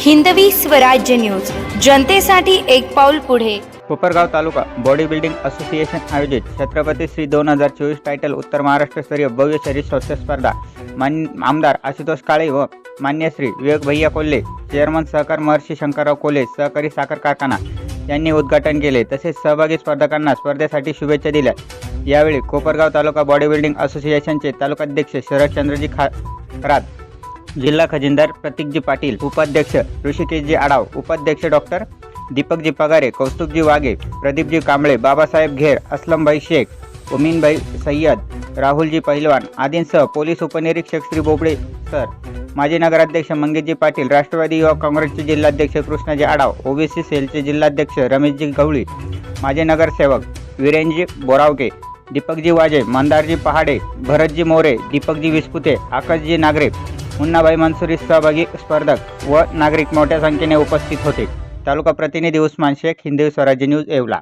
Hindavi Swarajya news. जनतेसाठी एक पाऊल पुढे. Kopargaon taluka body building association आयोजित छत्रपती श्री दोन हजार चोवीस टायटल उत्तर महाराष्ट्रस्तरीय भव्य शरीर शौर्य स्पर्धा. मान आमदार आशुतोष काळे व मान्य श्री विवेक भैया कोल्हे चेअरमन सहकार महर्षी शंकरराव कोल्हे सहकारी साखर कारखाना यांनी उद्घाटन केले. तसेच सहभागी स्पर्धकांना स्पर्धेसाठी शुभेच्छा दिल्या. यावेळी कोपरगाव तालुका बॉडी बिल्डिंग असोसिएशनचे तालुकाध्यक्ष शरदचंद्रजी खा खरात जिल्हा खजिनदार प्रतीकजी पाटील उपाध्यक्ष ऋषिकेशजी आडाव उपाध्यक्ष डॉक्टर दीपकजी पगारे कौस्तुभजी वाघे प्रदीपजी कांबळे बाबासाहेब घेर असलमभाई शेख उमीनभाई सय्यद राहुलजी पहिलवान आदींसह पोलीस उपनिरीक्षक श्री बोबडे सर माजी नगराध्यक्ष मंगेशजी पाटील राष्ट्रवादी युवा काँग्रेसचे जिल्हाध्यक्ष कृष्णाजी आडाव ओबीसी सेलचे जिल्हाध्यक्ष रमेशजी गवळी माजी नगरसेवक वीरेनजी बोरावके दीपकजी वाजे मंदारजी पहाडे भरतजी मोरे दीपकजी विस्पुते आकाशजी नागरे मुन्नाबाई मनसुरी सहभागी स्पर्धक व नागरिक मोठ्या संख्येने उपस्थित होते. तालुका प्रतिनिधी उस्मान शेख हिंदी स्वराज्य न्यूज येवला.